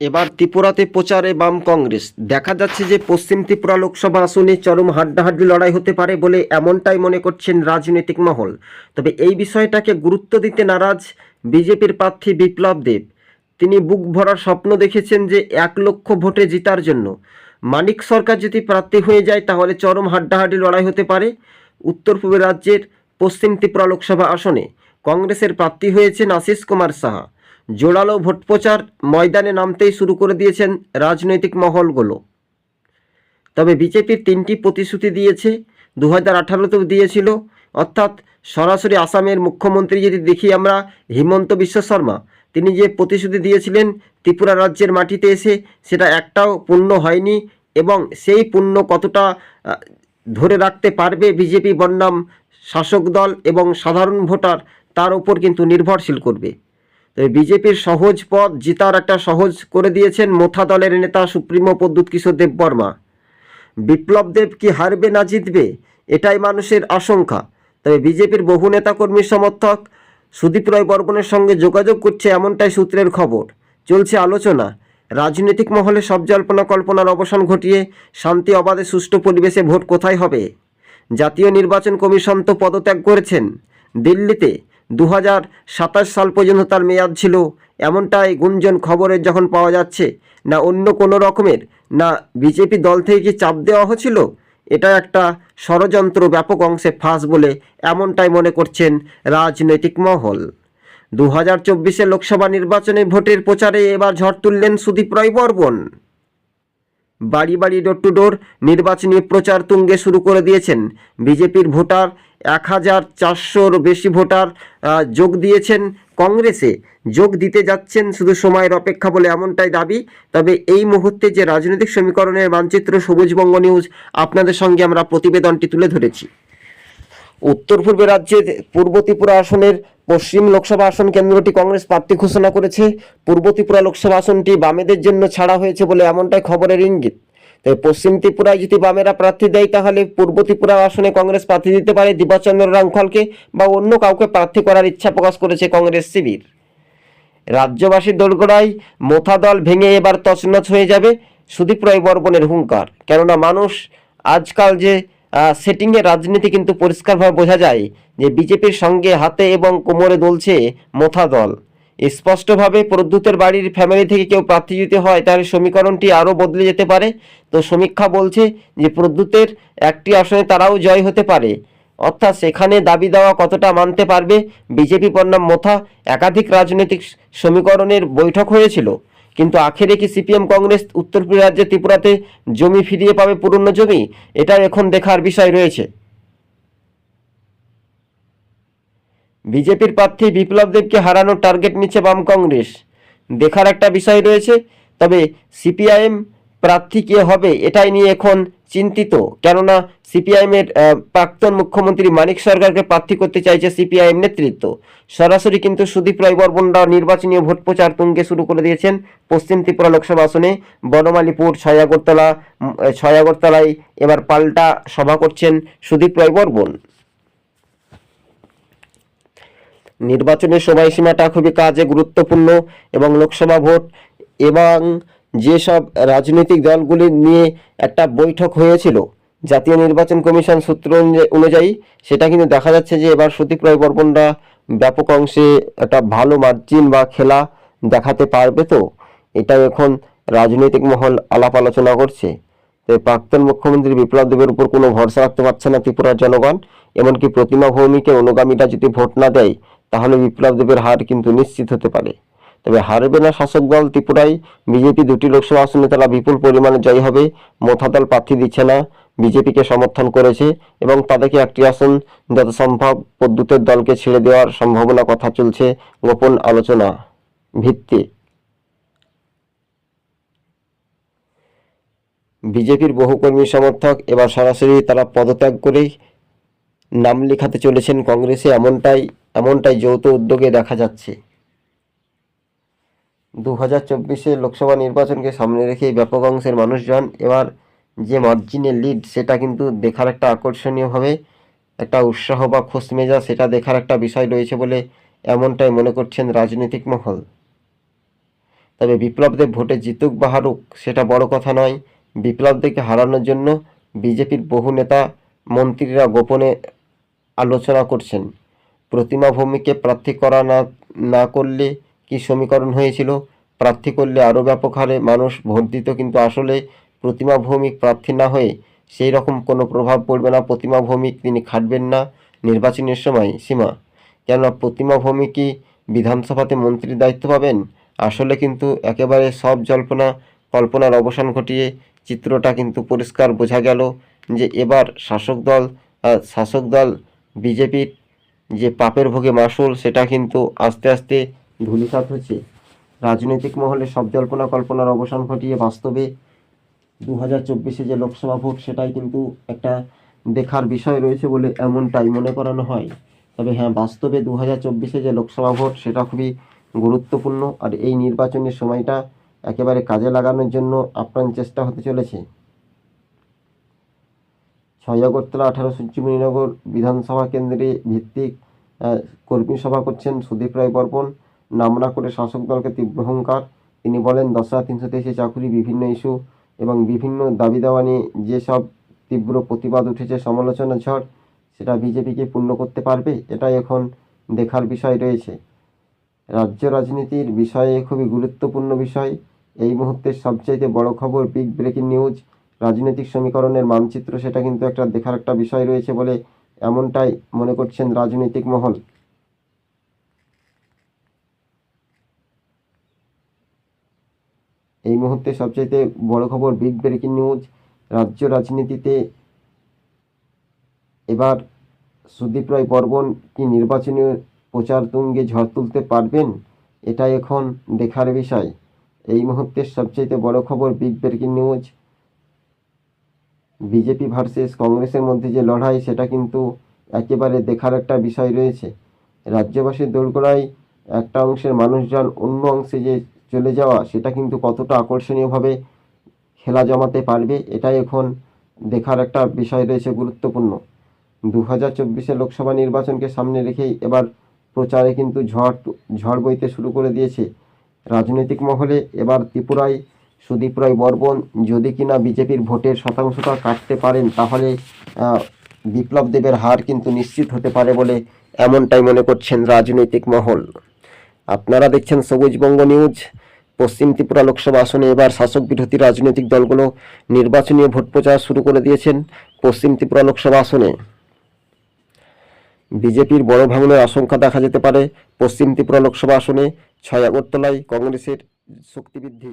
এবার ত্রিপুরাতে প্রচারে বাম কংগ্রেস। দেখা যাচ্ছে যে পশ্চিম ত্রিপুরা লোকসভা আসনে চরম হাড্ডাহাড্ডি লড়াই হতে পারে বলে এমনটাই মনে করছেন রাজনৈতিক মহল। তবে এই বিষয়টাকে গুরুত্ব দিতে নারাজ বিজেপির প্রার্থী বিপ্লব দেব। তিনি বুক ভরার স্বপ্ন দেখেছেন যে এক লক্ষ ভোটে জেতার জন্য। মানিক সরকার যদি প্রার্থী হয়ে যায় তাহলে চরম হাড্ডাহাড্ডি লড়াই হতে পারে উত্তর পূর্ব রাজ্যের পশ্চিম ত্রিপুরা লোকসভা আসনে। কংগ্রেসের প্রার্থী হয়েছেন আশিস কুমার সাহা। জোরালো ভোট প্রচার ময়দানে নামতেই শুরু করে দিয়েছেন রাজনৈতিক মহলগুলো। তবে বিজেপির তিনটি প্রতিশ্রুতি দিয়েছে দু হাজার আঠারোতেও দিয়েছিল। অর্থাৎ সরাসরি আসামের মুখ্যমন্ত্রী যদি দেখি আমরা, হিমন্ত বিশ্ব শর্মা, তিনি যে প্রতিশ্রুতি দিয়েছিলেন ত্রিপুরা রাজ্যের মাটিতে এসে, সেটা একটাও পূর্ণ হয়নি এবং সেই পূর্ণ কতটা ধরে রাখতে পারবে বিজেপি বনাম শাসক দল এবং সাধারণ ভোটার, তার উপর কিন্তু নির্ভরশীল করবে। বিজেপির সহজ পথ জিতার একটা সহজ করে দিয়েছেন মোথা দলের নেতা সুপ্রিমো প্রদ্যুৎ কিশোর দেব বর্মা বিপ্লব দেব কি হারবে না জিতবে? এটাই মানুষের আশঙ্কা। তবে বিজেপির বহু নেতাকর্মী সমর্থক সুদীপ রায় বর্মনের সঙ্গে যোগাযোগ করছে এমনটাই সূত্রের খবর। চলছে আলোচনা। রাজনৈতিক মহলে সব জল্পনা কল্পনার অবসান ঘটিয়ে শান্তি অবাধে সুষ্ঠু পরিবেশে ভোট কোথায় হবে? জাতীয় নির্বাচন কমিশন তো পদত্যাগ করেছেন। দিল্লিতে দু হাজার সাতাশ সাল পর্যন্ত তার মেয়াদ ছিল। এমনটাই গুঞ্জন খবরের যখন পাওয়া যাচ্ছে, না অন্য কোনো রকমের, না বিজেপি দল থেকে কি চাপ দেওয়া হয়েছিল এটা একটা ষড়যন্ত্র ব্যাপক অংশে ফাঁস বলে এমনটাই মনে করছেন রাজনৈতিক মহল। দু হাজার লোকসভা নির্বাচনে ভোটের প্রচারে এবার ঝড় তুললেন সুদীপ রায় বর্মন। বাড়ি বাড়ি ডোর টু ডোর নির্বাচনী প্রচার তুঙ্গে শুরু করে দিয়েছেন। বিজেপির ভোটার এক হাজার চারশোর বেশি ভোটার যোগ দিয়েছেন কংগ্রেসে। যোগ দিতে যাচ্ছেন শুধু সময়ের অপেক্ষা বলে এমনটাই দাবি। তবে এই মুহূর্তে যে রাজনৈতিক সমীকরণের মানচিত্র সবুজবঙ্গ নিউজ, আপনাদের সঙ্গে আমরা প্রতিবেদনটি তুলে ধরেছি। উত্তর পূর্ব রাজ্যের পূর্ব ত্রিপুরা আসনের পশ্চিম লোকসভা আসন কেন্দ্রটি কংগ্রেস প্রার্থী ঘোষণা করেছে। পূর্ব ত্রিপুরা লোকসভা আসনটি বামেদের জন্য ছাড়া হয়েছে বলে এমনটাই খবরের ইঙ্গিত। তাই পশ্চিম ত্রিপুরায় যদি বামেরা প্রার্থী দেয়, তাহলে পূর্ব ত্রিপুরা আসনে কংগ্রেস প্রার্থী দিতে পারে দিবাচন্দ্র রাংখলকে বা অন্য কাউকে প্রার্থী করার ইচ্ছা প্রকাশ করেছে কংগ্রেস শিবির। রাজ্যবাসীর দোলগোড়ায় মোথা দল ভেঙে এবার তছনছ হয়ে যাবে সুদীপ রায় বর্মনের হুঙ্কার। কেননা মানুষ আজকাল যে সেটিংয়ের রাজনীতি কিন্তু পরিষ্কারভাবে বোঝা যায় যে বিজেপির সঙ্গে হাতে এবং কোমরে দলছে মোথা দল। স্পষ্টভাবে প্রদ্যুতের বাড়ির ফ্যামিলি থেকে কেউ প্রার্থী দিতে হয়, তাহলে সমীকরণটি আরও বদলে যেতে পারে। তো সমীক্ষা বলছে যে প্রদ্যুতের একটি আসনে তারাও জয় হতে পারে। অর্থাৎ সেখানে দাবি দেওয়া কতটা মানতে পারবে বিজেপি বনাম মোথা একাধিক রাজনৈতিক সমীকরণের বৈঠক হয়েছিল। কিন্তু আখেরে কি সিপিএম কংগ্রেস উত্তরপূর্ব রাজ্যে ত্রিপুরাতে জমি ফিরিয়ে পাবে পুরনো জমি? এটা এখন দেখার বিষয় রয়েছে। বিজেপির প্রার্থী বিপ্লব দেবকে হারানোর টার্গেট নিচ্ছে বাম কংগ্রেস। দেখার একটা বিষয় রয়েছে, তবে সিপিআইএম প্রার্থী কে হবে এটাই নিয়ে এখন চিন্তিত। কেননা সিপিআইএমের প্রাক্তন মুখ্যমন্ত্রী মানিক সরকারকে প্রার্থী করতে চাইছে সিপিআইএম নেতৃত্ব। সরাসরি কিন্তু সুদীপ রায় বর্মনরা নির্বাচনী ভোট প্রচার তুঙ্গে শুরু করে দিয়েছেন পশ্চিম ত্রিপুরা লোকসভা আসনে। বনমালীপুর ছয় আগরতলা উম, ছয় আগরতলায় এবার পাল্টা সভা করছেন সুদীপ রায় বর্মন। নির্বাচনের সময়সীমাটা খুবই কাজে গুরুত্বপূর্ণ এবং লোকসভা ভোট এবং যেসব রাজনৈতিক দলগুলি নিয়ে একটা বৈঠক হয়েছিল, জাতীয় নির্বাচন কমিশন সূত্র অনুযা- অনুযায়ী, সেটা কিন্তু দেখা যাচ্ছে যে এবার সুদীপ রায় বর্মনরা ব্যাপক অংশে একটা ভালো মার্জিন বা খেলা দেখাতে পারবে তো? এটাই এখন রাজনৈতিক মহল আলাপ আলোচনা করছে। তো প্রাক্তন মুখ্যমন্ত্রী বিপ্লব দেবের উপর কোনো ভরসা রাখতে পারছে না ত্রিপুরার জনগণ, এমনকি প্রতিমা ভৌমিকে অনুগামীরা যদি ভোট না দেয়, তাহলে বিপ্লব দেবের হার কিন্তু নিশ্চিত হতে পারে। তবে হারবে না শাসক দল ত্রিপুরায়। বিজেপি দুটি লোকসভা আসনে তারা বিপুল পরিমাণে জয়ী হবে মোথা দল প্রার্থী দিচ্ছে না, বিজেপিকে সমর্থন করেছে এবং তাদেরকে একটি আসন যত সম্ভব পদ্যুতের দলকে ছেড়ে দেওয়ার সম্ভাবনা কথা চলছে গোপন আলোচনা ভিত্তি বিজেপির বহু কর্মী সমর্থক এবার সরাসরি তারা পদত্যাগ করেই নাম লেখাতে চলেছেন কংগ্রেসে, এমনটাই এমনটাই যৌথ উদ্যোগে দেখা যাচ্ছে। দু হাজার চব্বিশে লোকসভা নির্বাচনকে সামনে রেখে ব্যাপক অংশের মানুষজন এবার যে মার্জিনের লিড সেটা কিন্তু দেখার একটা আকর্ষণীয়ভাবে একটা উৎসাহ বা খোসমেজা সেটা দেখার একটা বিষয় রয়েছে বলে এমনটাই মনে করছেন রাজনৈতিক মহল। তবে বিপ্লবদেব ভোটে জিতুক বা হারুক, সেটা বড় কথা নয়। বিপ্লবদেবকে হারানোর জন্য বিজেপির বহু নেতা, মন্ত্রীরা গোপনে আলোচনা করছেন। প্রতিমা ভৌমিককে প্রার্থী করা না না করলে কি সমীকরণ হয়েছিল? প্রার্থী করলে আরও ব্যাপক হারে মানুষ ভোট দিত, কিন্তু আসলে প্রতিমা ভৌমিক প্রার্থী না হয়ে সেই রকম কোনো প্রভাব পড়বে না। প্রতিমা ভৌমিক তিনি খাটবেন না নির্বাচনের সময়। সীমা, কেননা প্রতিমা ভৌমিকই বিধানসভাতে মন্ত্রীর দায়িত্ব পাবেন। আসলে কিন্তু একেবারে সব জল্পনা, কল্পনার অবসান ঘটিয়ে চিত্রটা কিন্তু পরিষ্কার বোঝা গেল যে এবার শাসক দল শাসক দল, বিজেপির যে পাপের ভোগে মাসুল, সেটা কিন্তু আস্তে আস্তে ধূলিসাৎ হচ্ছে রাজনৈতিক মহলে সব জল্পনা কল্পনার অবসান ঘটিয়ে বাস্তবে দু হাজার চব্বিশে যে লোকসভা ভোট, সেটাই কিন্তু একটা দেখার বিষয় রয়েছে বলে এমনটাই মনে করানো হয়। তবে হ্যাঁ বাস্তবে দু হাজার চব্বিশে যে লোকসভা ভোট, সেটা খুবই গুরুত্বপূর্ণ আর এই নির্বাচনের সময়টা একেবারে কাজে লাগানোর জন্য আপ্রাণ চেষ্টা হতে চলেছে। ছয় আগরতলা, আঠারো সূর্যমণিনগর বিধানসভা কেন্দ্রে ভিত্তিক কর্মী সভা করছেন সুদীপ রায় বর্মন। নাম না করে শাসক দলকে তীব্র হুঙ্কার। তিনি বলেন, দশ হাজার তিনশো তেইশে চাকুরি, বিভিন্ন ইস্যু এবং বিভিন্ন দাবি দাওয়া নিয়ে যেসব তীব্র প্রতিবাদ উঠেছে, সমালোচনা ঝড়, সেটা বিজেপিকে পূর্ণ করতে পারবে, এটাই এখন দেখার বিষয় রয়েছে। রাজ্য রাজনীতির বিষয়ে খুবই গুরুত্বপূর্ণ বিষয়। এই মুহূর্তের সবচাইতে বড় খবর বিগ ব্রেকিং নিউজ, রাজনৈতিক সমীকরণের মানচিত্র, সেটা কিন্তু একটা দেখার একটা বিষয় রয়েছে বলে এমনটাই মনে করছেন রাজনৈতিক মহল এই মুহূর্তে সবচাইতে বড় খবর বিগ ব্রেকিং নিউজ, রাজ্য রাজনীতিতে। এবার সুদীপ রায় বর্মন কি নির্বাচনী প্রচার তুঙ্গে ঝড় তুলতে পারবেন? এটা এখন দেখার বিষয়। এই মুহূর্তের সবচাইতে বড় খবর big breaking news, BJP versus কংগ্রেসের মধ্যে যে লড়াই, সেটা কিন্তু একেবারে দেখার একটা বিষয় রয়েছে। রাজ্যবাসীর দোরগোড়ায় একটা অংশের মানুষজন অন্য অংশে যে চলে যাওয়া, সেটা কিন্তু কতটা আকর্ষণীয়ভাবে খেলা জমাতে পারবে, এটাই এখন দেখার একটা বিষয় রয়েছে গুরুত্বপূর্ণ। দু হাজার চব্বিশে লোকসভা নির্বাচনকে সামনে রেখেই এবার প্রচারে কিন্তু ঝড় ঝড় বইতে শুরু করে দিয়েছে রাজনৈতিক মহলে। এবার ত্রিপুরায় সুদীপ রায় বর্মন, যদি কিনা বিজেপির ভোটের শতাংশটা কাটতে পারেন, তাহলে বিপ্লব দেবের হার কিন্তু নিশ্চিত হতে পারে বলে এমনটাই মনে করছেন রাজনৈতিক মহল। আপনারা দেখছেন সবুজবঙ্গ নিউজ। পশ্চিম ত্রিপুরা লোকসভা আসনে এবার শাসক বিরোধী রাজনৈতিক দলগুলো নির্বাচনী ভোট প্রচার শুরু করে দিয়েছেন পশ্চিম ত্রিপুরা লোকসভা আসনে। বিজেপির বড় ভাঙনের আশঙ্কা দেখা যেতে পারে পশ্চিম ত্রিপুরা লোকসভা আসনে। ছয় আগরতলায় কংগ্রেসের শক্তি বৃদ্ধি।